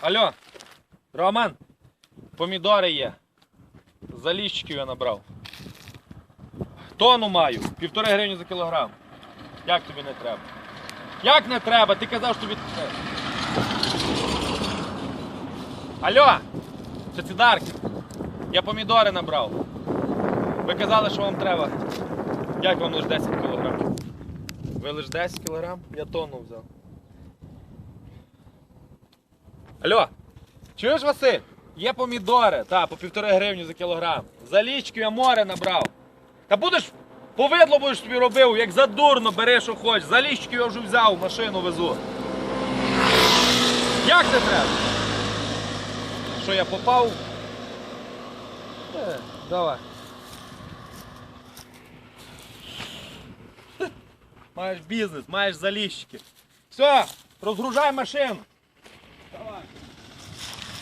Алло, Роман, помідори є. Заліщиків я набрав. Тону маю, півтори гривні за кілограм. Як тобі не треба? Як не треба? Ти казав, що тобі. Алло, це цидарки. Я помідори набрав. Ви казали, що вам треба. Як вам лише 10 кілограм? Ви лише 10 кілограм? Я тонну взяв. Алло, чуєш, Василь? Є помідори, та, по півтори гривні за кілограм. За лічки я море набрав. Та будеш, повидло будеш собі робив, як задурно бери, що хочеш. За лічки я вже взяв, машину везу. Як не треба? Що я попав? Е, давай. Маєш бізнес, маєш заліщики. Все, розгружай машину.